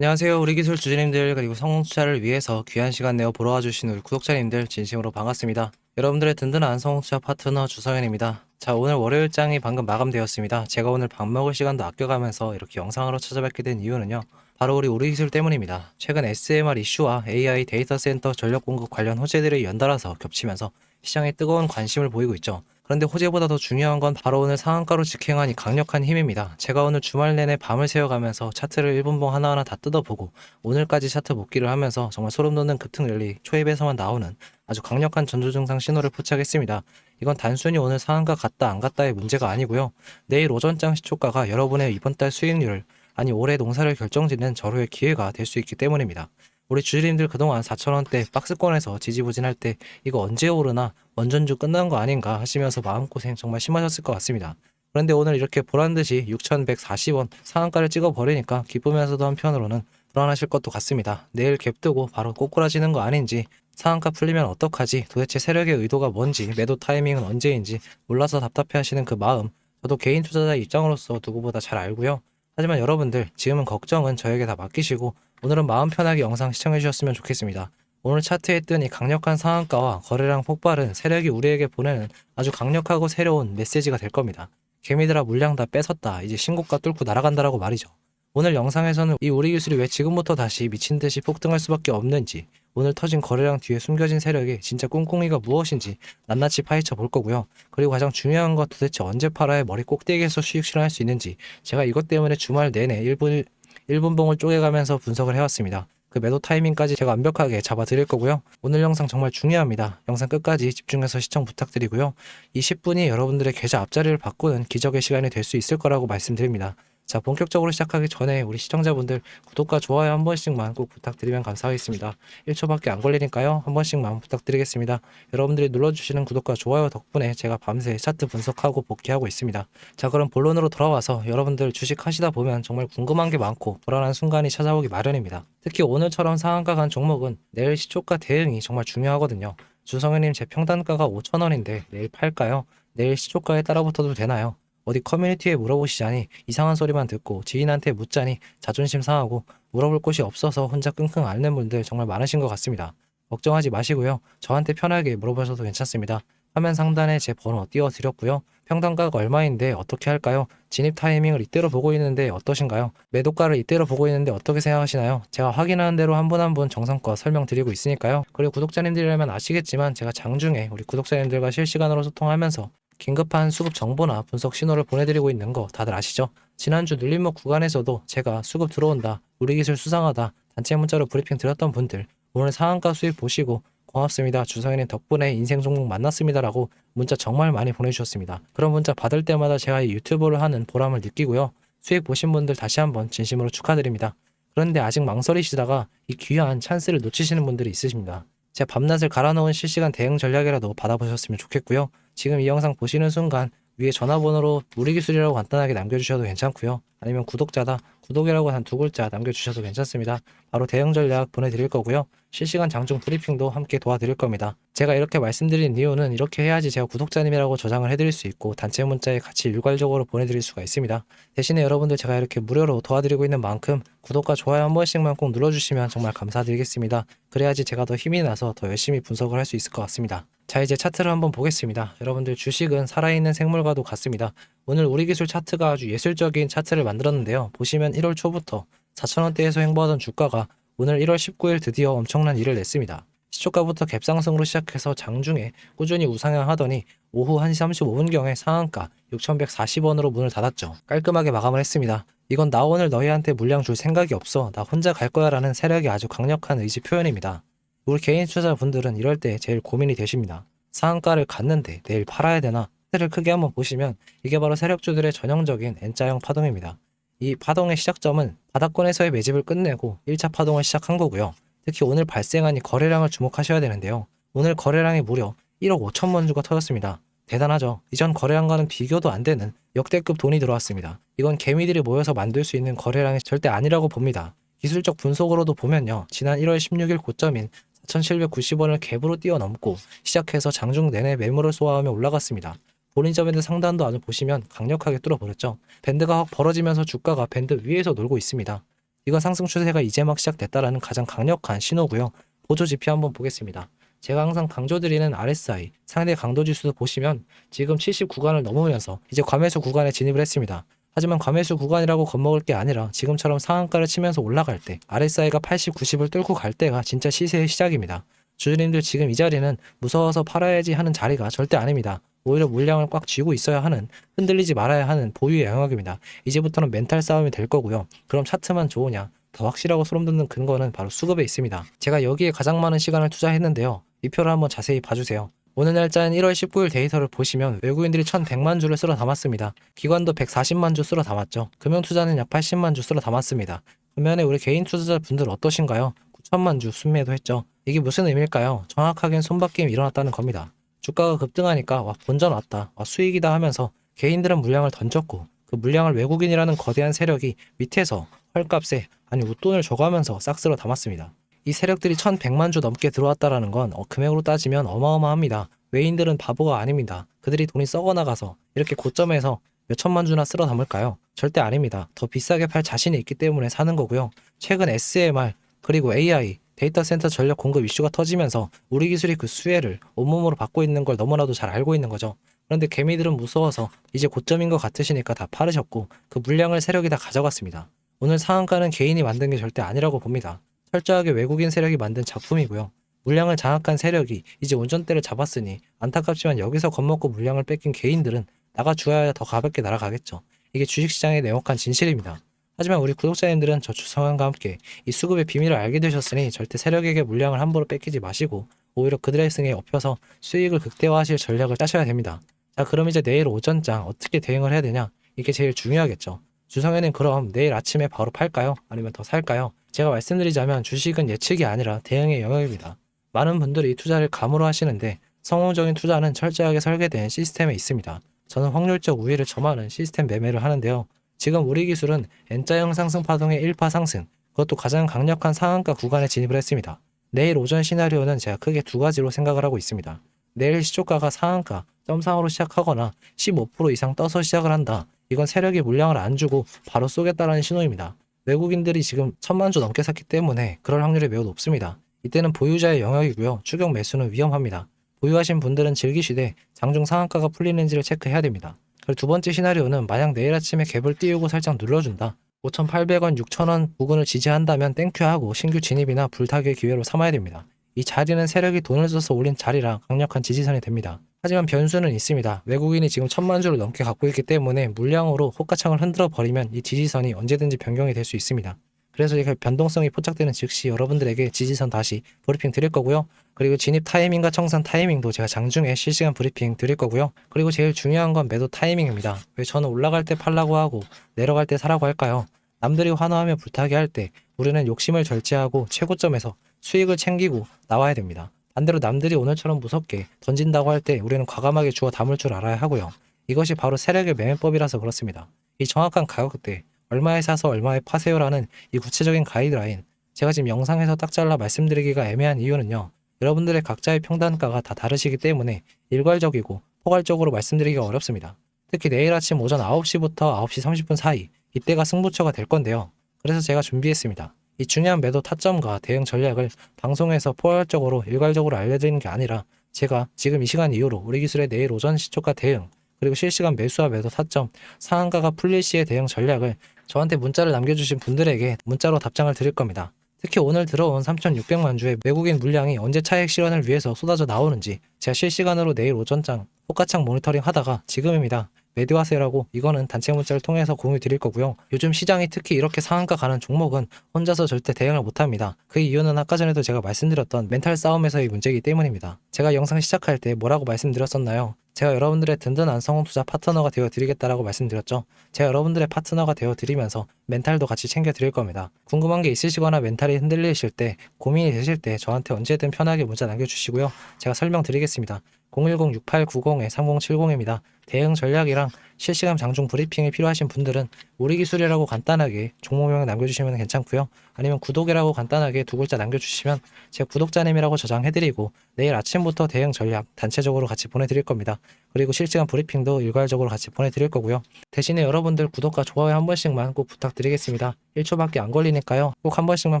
안녕하세요. 우리 기술 주주님들 그리고 성공투자를 위해서 귀한 시간 내어 보러 와주신 우리 구독자님들 진심으로 반갑습니다. 여러분들의 든든한 성공투자 파트너 주성현입니다. 자 오늘 월요일장이 방금 마감되었습니다. 제가 오늘 밥 먹을 시간도 아껴가면서 이렇게 영상으로 찾아뵙게 된 이유는요. 바로 우리 우리 기술 때문입니다. 최근 SMR 이슈와 AI 데이터 센터 전력 공급 관련 호재들이 연달아서 겹치면서 시장에 뜨거운 관심을 보이고 있죠. 그런데 호재보다 더 중요한 건 바로 오늘 상한가로 직행한 이 강력한 힘입니다. 제가 오늘 주말 내내 밤을 새워가면서 차트를 1분봉 하나하나 다 뜯어보고 오늘까지 차트 복귀를 하면서 정말 소름 돋는 급등 랠리 초입에서만 나오는 아주 강력한 전조 증상 신호를 포착했습니다. 이건 단순히 오늘 상한가 갔다 안 갔다의 문제가 아니고요. 내일 오전장 시초가가 여러분의 이번 달 수익률을 아니 올해 농사를 결정짓는 절호의 기회가 될 수 있기 때문입니다. 우리 주주님들 그동안 4천원대 박스권에서 지지부진할 때 이거 언제 오르나 원전주 끝난 거 아닌가 하시면서 마음고생 정말 심하셨을 것 같습니다. 그런데 오늘 이렇게 보란듯이 6,140원 상한가를 찍어버리니까 기쁘면서도 한편으로는 불안하실 것도 같습니다. 내일 갭 뜨고 바로 꼬꾸라지는 거 아닌지 상한가 풀리면 어떡하지 도대체 세력의 의도가 뭔지 매도 타이밍은 언제인지 몰라서 답답해 하시는 그 마음 저도 개인 투자자 입장으로서 누구보다 잘 알고요. 하지만 여러분들 지금은 걱정은 저에게 다 맡기시고 오늘은 마음 편하게 영상 시청해 주셨으면 좋겠습니다. 오늘 차트에 뜬 이 강력한 상한가와 거래량 폭발은 세력이 우리에게 보내는 아주 강력하고 새로운 메시지가 될 겁니다. 개미들아 물량 다 뺏었다. 이제 신고가 뚫고 날아간다라고 말이죠. 오늘 영상에서는 이 우리 기술이 왜 지금부터 다시 미친 듯이 폭등할 수밖에 없는지, 오늘 터진 거래량 뒤에 숨겨진 세력의 진짜 꿍꿍이가 무엇인지 낱낱이 파헤쳐 볼 거고요. 그리고 가장 중요한 건 도대체 언제 팔아야 머리 꼭대기에서 수익 실현할 수 있는지 제가 이것 때문에 주말 내내 1분 1분봉을 쪼개가면서 분석을 해왔습니다. 그 매도 타이밍까지 제가 완벽하게 잡아 드릴 거고요. 오늘 영상 정말 중요합니다. 영상 끝까지 집중해서 시청 부탁드리고요. 이 10분이 여러분들의 계좌 앞자리를 바꾸는 기적의 시간이 될 수 있을 거라고 말씀드립니다. 자, 본격적으로 시작하기 전에 우리 시청자분들 구독과 좋아요 한 번씩만 꼭 부탁드리면 감사하겠습니다. 1초밖에 안 걸리니까요. 한 번씩만 부탁드리겠습니다. 여러분들이 눌러주시는 구독과 좋아요 덕분에 제가 밤새 차트 분석하고 복귀하고 있습니다. 자, 그럼 본론으로 돌아와서 여러분들 주식 하시다 보면 정말 궁금한 게 많고 불안한 순간이 찾아오기 마련입니다. 특히 오늘처럼 상한가 간 종목은 내일 시초가 대응이 정말 중요하거든요. 주성현님 제 평단가가 5천원인데 내일 팔까요? 내일 시초가에 따라붙어도 되나요? 어디 커뮤니티에 물어보시자니 이상한 소리만 듣고 지인한테 묻자니 자존심 상하고 물어볼 곳이 없어서 혼자 끙끙 앓는 분들 정말 많으신 것 같습니다. 걱정하지 마시고요. 저한테 편하게 물어보셔도 괜찮습니다. 화면 상단에 제 번호 띄워드렸고요. 평단가가 얼마인데 어떻게 할까요? 진입 타이밍을 이때로 보고 있는데 어떠신가요? 매도가를 이때로 보고 있는데 어떻게 생각하시나요? 제가 확인하는 대로 한 분 한 분 정성껏 설명드리고 있으니까요. 그리고 구독자님들이라면 아시겠지만 제가 장중에 우리 구독자님들과 실시간으로 소통하면서 긴급한 수급 정보나 분석 신호를 보내드리고 있는 거 다들 아시죠? 지난주 눌림목 구간에서도 제가 수급 들어온다, 우리 기술 수상하다, 단체 문자로 브리핑 드렸던 분들 오늘 상한가 수익 보시고 고맙습니다. 주성현님 덕분에 인생 종목 만났습니다라고 문자 정말 많이 보내주셨습니다. 그런 문자 받을 때마다 제가 이 유튜브를 하는 보람을 느끼고요. 수익 보신 분들 다시 한번 진심으로 축하드립니다. 그런데 아직 망설이시다가 이 귀한 찬스를 놓치시는 분들이 있으십니다. 제 밤낮을 갈아놓은 실시간 대응 전략이라도 받아보셨으면 좋겠고요. 지금 이 영상 보시는 순간 위에 전화번호로 무리기술이라고 간단하게 남겨주셔도 괜찮고요. 아니면 구독자다, 구독이라고 한 두 글자 남겨주셔도 괜찮습니다. 바로 대응 전략 보내드릴 거고요. 실시간 장중 브리핑도 함께 도와드릴 겁니다. 제가 이렇게 말씀드린 이유는 이렇게 해야지 제가 구독자님이라고 저장을 해드릴 수 있고 단체 문자에 같이 일괄적으로 보내드릴 수가 있습니다. 대신에 여러분들 제가 이렇게 무료로 도와드리고 있는 만큼 구독과 좋아요 한 번씩만 꼭 눌러주시면 정말 감사드리겠습니다. 그래야지 제가 더 힘이 나서 더 열심히 분석을 할 수 있을 것 같습니다. 자 이제 차트를 한번 보겠습니다. 여러분들 주식은 살아있는 생물과도 같습니다. 오늘 우리 기술 차트가 아주 예술적인 차트를 만들었는데요. 보시면 1월 초부터 4천원대에서 행보하던 주가가 오늘 1월 19일 드디어 엄청난 일을 냈습니다. 시초가부터 갭상승으로 시작해서 장중에 꾸준히 우상향하더니 오후 1시 35분경에 상한가 6,140원으로 문을 닫았죠. 깔끔하게 마감을 했습니다. 이건 나 오늘 너희한테 물량 줄 생각이 없어. 나 혼자 갈 거야 라는 세력이 아주 강력한 의지 표현입니다. 우리 개인 투자자분들은 이럴 때 제일 고민이 되십니다. 상한가를 갔는데 내일 팔아야 되나? 차트를 크게 한번 보시면 이게 바로 세력주들의 전형적인 N자형 파동입니다. 이 파동의 시작점은 바닥권에서의 매집을 끝내고 1차 파동을 시작한 거고요. 특히 오늘 발생한 이 거래량을 주목하셔야 되는데요. 오늘 거래량이 무려 1억 5천만 주가 터졌습니다. 대단하죠. 이전 거래량과는 비교도 안 되는 역대급 돈이 들어왔습니다. 이건 개미들이 모여서 만들 수 있는 거래량이 절대 아니라고 봅니다. 기술적 분석으로도 보면요. 지난 1월 16일 고점인 4,790원을 갭으로 뛰어넘고 시작해서 장중 내내 매물을 쏘아하며 올라갔습니다. 본인 밴드 상단도 아주 보시면 강력하게 뚫어버렸죠. 밴드가 확 벌어지면서 주가가 밴드 위에서 놀고 있습니다. 이건 상승 추세가 이제 막 시작됐다라는 가장 강력한 신호고요. 보조 지표 한번 보겠습니다. 제가 항상 강조드리는 RSI 상대 강도 지수도 보시면 지금 70 구간을 넘으면서 이제 과매수 구간에 진입을 했습니다. 하지만 과매수 구간이라고 겁먹을 게 아니라 지금처럼 상한가를 치면서 올라갈 때 RSI가 80, 90을 뚫고 갈 때가 진짜 시세의 시작입니다. 주주님들 지금 이 자리는 무서워서 팔아야지 하는 자리가 절대 아닙니다. 오히려 물량을 꽉 쥐고 있어야 하는 흔들리지 말아야 하는 보유의 영역입니다. 이제부터는 멘탈 싸움이 될 거고요. 그럼 차트만 좋으냐? 더 확실하고 소름 돋는 근거는 바로 수급에 있습니다. 제가 여기에 가장 많은 시간을 투자했는데요. 이 표를 한번 자세히 봐주세요. 오늘 날짜인 1월 19일 데이터를 보시면 외국인들이 1100만 주를 쓸어 담았습니다. 기관도 140만 주 쓸어 담았죠. 금융 투자는 약 80만 주 쓸어 담았습니다. 반면에 우리 개인 투자자분들 어떠신가요? 9천만 주 순매도 했죠. 이게 무슨 의미일까요? 정확하게는 손바뀜이 일어났다는 겁니다. 주가가 급등하니까 와 본전 왔다, 와 수익이다 하면서 개인들은 물량을 던졌고 그 물량을 외국인이라는 거대한 세력이 밑에서 헐값에 아니 웃돈을 줘가면서 싹 쓸어 담았습니다. 이 세력들이 1100만 주 넘게 들어왔다라는 건 어, 금액으로 따지면 어마어마합니다. 외인들은 바보가 아닙니다. 그들이 돈이 썩어나가서 이렇게 고점에서 몇 천만 주나 쓸어 담을까요? 절대 아닙니다. 더 비싸게 팔 자신이 있기 때문에 사는 거고요. 최근 SMR 그리고 AI 데이터 센터 전력 공급 이슈가 터지면서 우리 기술이 그 수혜를 온몸으로 받고 있는 걸 너무나도 잘 알고 있는 거죠. 그런데 개미들은 무서워서 이제 고점인 것 같으시니까 다 팔으셨고 그 물량을 세력이 다 가져갔습니다. 오늘 상한가는 개인이 만든 게 절대 아니라고 봅니다. 철저하게 외국인 세력이 만든 작품이고요. 물량을 장악한 세력이 이제 운전대를 잡았으니 안타깝지만 여기서 겁먹고 물량을 뺏긴 개인들은 나가 주어야 더 가볍게 날아가겠죠. 이게 주식시장의 냉혹한 진실입니다. 하지만 우리 구독자님들은 저 주성환과 함께 이 수급의 비밀을 알게 되셨으니 절대 세력에게 물량을 함부로 뺏기지 마시고 오히려 그들의 승에 엎혀서 수익을 극대화하실 전략을 짜셔야 됩니다. 자 그럼 이제 내일 오전장 어떻게 대응을 해야 되냐 이게 제일 중요하겠죠. 주성에는 그럼 내일 아침에 바로 팔까요? 아니면 더 살까요? 제가 말씀드리자면 주식은 예측이 아니라 대응의 영역입니다. 많은 분들이 투자를 감으로 하시는데 성공적인 투자는 철저하게 설계된 시스템에 있습니다. 저는 확률적 우위를 점하는 시스템 매매를 하는데요. 지금 우리 기술은 N자형 상승 파동의 1파 상승, 그것도 가장 강력한 상한가 구간에 진입을 했습니다. 내일 오전 시나리오는 제가 크게 두 가지로 생각을 하고 있습니다. 내일 시초가가 상한가, 점상으로 시작하거나 15% 이상 떠서 시작을 한다. 이건 세력이 물량을 안 주고 바로 쏘겠다라는 신호입니다. 외국인들이 지금 천만 주 넘게 샀기 때문에 그럴 확률이 매우 높습니다. 이때는 보유자의 영역이고요. 추격 매수는 위험합니다. 보유하신 분들은 즐기시되 장중 상한가가 풀리는지를 체크해야 됩니다. 그리고 두 번째 시나리오는 만약 내일 아침에 갭을 띄우고 살짝 눌러준다. 5,800원, 6,000원 부근을 지지한다면 땡큐하고 신규 진입이나 불타기의 기회로 삼아야 됩니다. 이 자리는 세력이 돈을 써서 올린 자리라 강력한 지지선이 됩니다. 하지만 변수는 있습니다. 외국인이 지금 천만 주를 넘게 갖고 있기 때문에 물량으로 호가창을 흔들어 버리면 이 지지선이 언제든지 변경이 될 수 있습니다. 그래서 이게 변동성이 포착되는 즉시 여러분들에게 지지선 다시 브리핑 드릴 거고요. 그리고 진입 타이밍과 청산 타이밍도 제가 장중에 실시간 브리핑 드릴 거고요. 그리고 제일 중요한 건 매도 타이밍입니다. 왜 저는 올라갈 때 팔라고 하고 내려갈 때 사라고 할까요? 남들이 환호하며 불타게 할 때 우리는 욕심을 절제하고 최고점에서 수익을 챙기고 나와야 됩니다. 반대로 남들이 오늘처럼 무섭게 던진다고 할 때 우리는 과감하게 주워 담을 줄 알아야 하고요. 이것이 바로 세력의 매매법이라서 그렇습니다. 이 정확한 가격대, 얼마에 사서 얼마에 파세요라는 이 구체적인 가이드라인, 제가 지금 영상에서 딱 잘라 말씀드리기가 애매한 이유는요. 여러분들의 각자의 평단가가 다 다르시기 때문에 일괄적이고 포괄적으로 말씀드리기가 어렵습니다. 특히 내일 아침 오전 9시부터 9시 30분 사이, 이때가 승부처가 될 건데요. 그래서 제가 준비했습니다. 이 중요한 매도 타점과 대응 전략을 방송에서 포괄적으로 일괄적으로 알려드리는 게 아니라 제가 지금 이 시간 이후로 우리 기술의 내일 오전 시초가 대응 그리고 실시간 매수와 매도 타점 상한가가 풀릴 시의 대응 전략을 저한테 문자를 남겨주신 분들에게 문자로 답장을 드릴 겁니다. 특히 오늘 들어온 3,600만 주의 외국인 물량이 언제 차익 실현을 위해서 쏟아져 나오는지 제가 실시간으로 내일 오전장 호가창 모니터링 하다가 지금입니다. 매도하세요라고 이거는 단체 문자를 통해서 공유 드릴 거고요. 요즘 시장이 특히 이렇게 상한가 가는 종목은 혼자서 절대 대응을 못합니다. 그 이유는 아까 전에도 제가 말씀드렸던 멘탈 싸움에서의 문제이기 때문입니다. 제가 영상 시작할 때 뭐라고 말씀드렸었나요? 제가 여러분들의 든든한 성공 투자 파트너가 되어 드리겠다라고 말씀드렸죠. 제가 여러분들의 파트너가 되어 드리면서 멘탈도 같이 챙겨 드릴 겁니다. 궁금한 게 있으시거나 멘탈이 흔들리실 때 고민이 되실 때 저한테 언제든 편하게 문자 남겨주시고요. 제가 설명드리겠습니다. 010-6890-3070입니다. 대응 전략이랑 실시간 장중 브리핑이 필요하신 분들은 우리 기술이라고 간단하게 종목명을 남겨주시면 괜찮고요. 아니면 구독이라고 간단하게 두 글자 남겨주시면 제 구독자님이라고 저장해드리고 내일 아침부터 대응 전략 단체적으로 같이 보내드릴 겁니다. 그리고 실시간 브리핑도 일괄적으로 같이 보내드릴 거고요. 대신에 여러분들 구독과 좋아요 한 번씩만 꼭 부탁드리겠습니다. 1초밖에 안 걸리니까요. 꼭 한 번씩만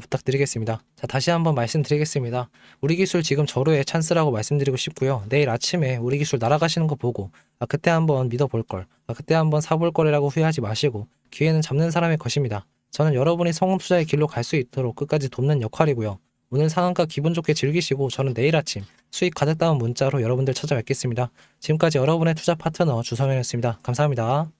부탁드리겠습니다. 자, 다시 한번 말씀드리겠습니다. 우리 기술 지금 저로의 찬스라고 말씀드리고 싶고요. 내일 아침에 우리 기술 날아가시는 거 보고 아, 그때 한번 믿어볼 걸, 아, 그때 한번 사볼 거라고 후회하지 마시고 기회는 잡는 사람의 것입니다. 저는 여러분이 성공 투자의 길로 갈 수 있도록 끝까지 돕는 역할이고요. 오늘 상한가 기분 좋게 즐기시고 저는 내일 아침 수익 가득 담은 문자로 여러분들 찾아뵙겠습니다. 지금까지 여러분의 투자 파트너 주성현이었습니다. 감사합니다.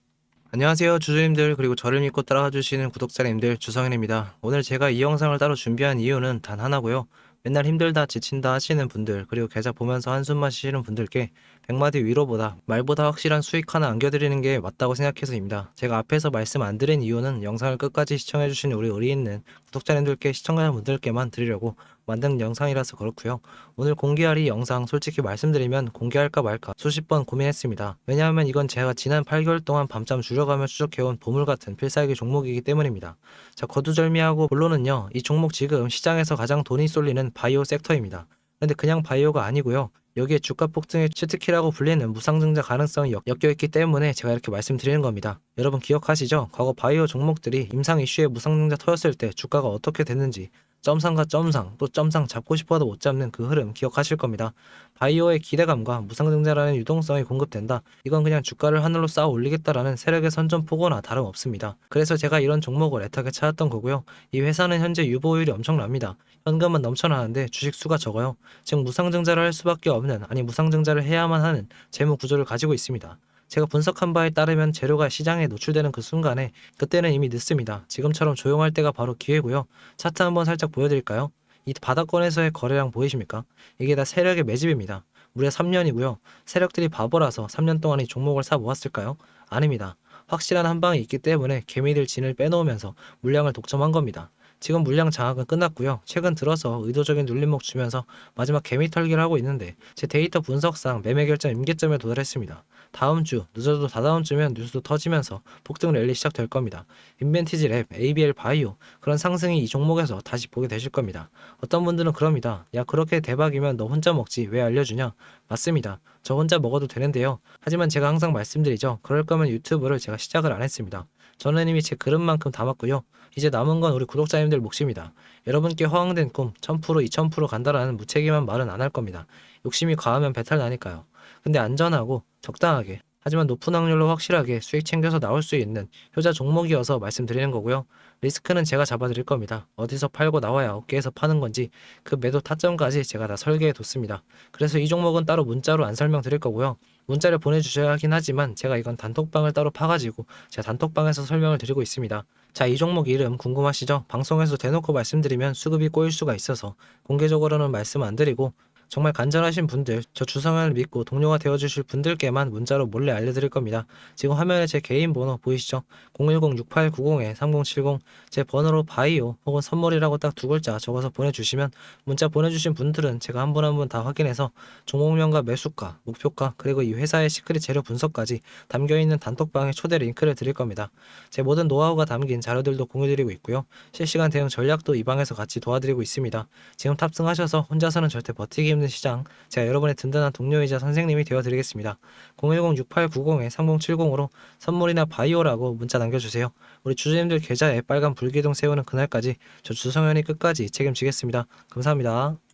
안녕하세요 주주님들 그리고 저를 믿고 따라와 주시는 구독자님들 주성현입니다. 오늘 제가 이 영상을 따로 준비한 이유는 단 하나고요. 맨날 힘들다 지친다 하시는 분들 그리고 계좌 보면서 한숨만 쉬시는 분들께 100마디 위로보다 말보다 확실한 수익 하나 안겨드리는 게 맞다고 생각해서입니다. 제가 앞에서 말씀 안 드린 이유는 영상을 끝까지 시청해주신 우리 의리 있는 구독자님들께 시청자분들께만 드리려고 만든 영상이라서 그렇고요. 오늘 공개할 이 영상 솔직히 말씀드리면 공개할까 말까 수십 번 고민했습니다. 왜냐하면 이건 제가 지난 8개월 동안 밤잠 줄여가며 추적해온 보물 같은 필살기 종목이기 때문입니다. 자 거두절미하고 본론은요. 이 종목 지금 시장에서 가장 돈이 쏠리는 바이오 섹터입니다. 근데 그냥 바이오가 아니고요. 여기에 주가 폭등의 치트키라고 불리는 무상증자 가능성이 엮- 엮여 있기 때문에 제가 이렇게 말씀드리는 겁니다. 여러분 기억하시죠? 과거 바이오 종목들이 임상 이슈에 무상증자 터였을 때 주가가 어떻게 됐는지 점상과 점상 또 점상 잡고 싶어도 못 잡는 그 흐름 기억하실 겁니다. 바이오의 기대감과 무상증자라는 유동성이 공급된다. 이건 그냥 주가를 하늘로 쌓아 올리겠다라는 세력의 선전포고나 다름없습니다. 그래서 제가 이런 종목을 애타게 찾았던 거고요. 이 회사는 현재 유보율이 엄청납니다. 현금은 넘쳐나는데 주식 수가 적어요. 즉 무상증자를 할 수밖에 없는 아니 무상증자를 해야만 하는 재무 구조를 가지고 있습니다. 제가 분석한 바에 따르면 재료가 시장에 노출되는 그 순간에 그때는 이미 늦습니다. 지금처럼 조용할 때가 바로 기회고요. 차트 한번 살짝 보여드릴까요? 이 바닥권에서의 거래량 보이십니까? 이게 다 세력의 매집입니다. 무려 3년이고요. 세력들이 바보라서 3년 동안 이 종목을 사 모았을까요? 아닙니다. 확실한 한 방이 있기 때문에 개미들 진을 빼놓으면서 물량을 독점한 겁니다. 지금 물량 장악은 끝났고요. 최근 들어서 의도적인 눌림목 주면서 마지막 개미 털기를 하고 있는데 제 데이터 분석상 매매 결정 임계점에 도달했습니다. 다음 주, 늦어도 다다음 주면 뉴스도 터지면서 폭등 랠리 시작될 겁니다. 인벤티지 랩, ABL 바이오 그런 상승이 이 종목에서 다시 보게 되실 겁니다. 어떤 분들은 그럽니다. 야 그렇게 대박이면 너 혼자 먹지 왜 알려주냐? 맞습니다. 저 혼자 먹어도 되는데요. 하지만 제가 항상 말씀드리죠. 그럴 거면 유튜브를 제가 시작을 안 했습니다. 저는 이미 제 그릇만큼 담았고요. 이제 남은 건 우리 구독자님들 몫입니다. 여러분께 허황된 꿈 1000% 2000% 간다라는 무책임한 말은 안 할 겁니다. 욕심이 과하면 배탈 나니까요. 근데 안전하고 적당하게 하지만 높은 확률로 확실하게 수익 챙겨서 나올 수 있는 효자 종목이어서 말씀드리는 거고요. 리스크는 제가 잡아드릴 겁니다. 어디서 팔고 나와야 어깨에서 파는 건지 그 매도 타점까지 제가 다 설계해 뒀습니다. 그래서 이 종목은 따로 문자로 안 설명드릴 거고요. 문자를 보내주셔야 하긴 하지만 제가 이건 단톡방을 따로 파가지고 제가 단톡방에서 설명을 드리고 있습니다. 자, 이 종목 이름 궁금하시죠? 방송에서 대놓고 말씀드리면 수급이 꼬일 수가 있어서 공개적으로는 말씀 안 드리고 정말 간절하신 분들, 저 주성현을 믿고 동료가 되어주실 분들께만 문자로 몰래 알려드릴 겁니다. 지금 화면에 제 개인 번호 보이시죠? 010-6890-3070 제 번호로 바이오 혹은 선물이라고 딱 두 글자 적어서 보내주시면 문자 보내주신 분들은 제가 한 분 한 분 다 확인해서 종목명과 매수가, 목표가 그리고 이 회사의 시크릿 재료 분석까지 담겨있는 단톡방에 초대 링크를 드릴 겁니다. 제 모든 노하우가 담긴 자료들도 공유드리고 있고요. 실시간 대응 전략도 이 방에서 같이 도와드리고 있습니다. 지금 탑승하셔서 혼자서는 절대 버티기 힘든 시장 제가 여러분의 든든한 동료이자 선생님이 되어드리겠습니다. 010-6890-3070으로 선물이나 바이오라고 문자 남겨주세요. 우리 주주님들 계좌에 빨간 불기둥 세우는 그날까지 저 주성현이 끝까지 책임지겠습니다. 감사합니다.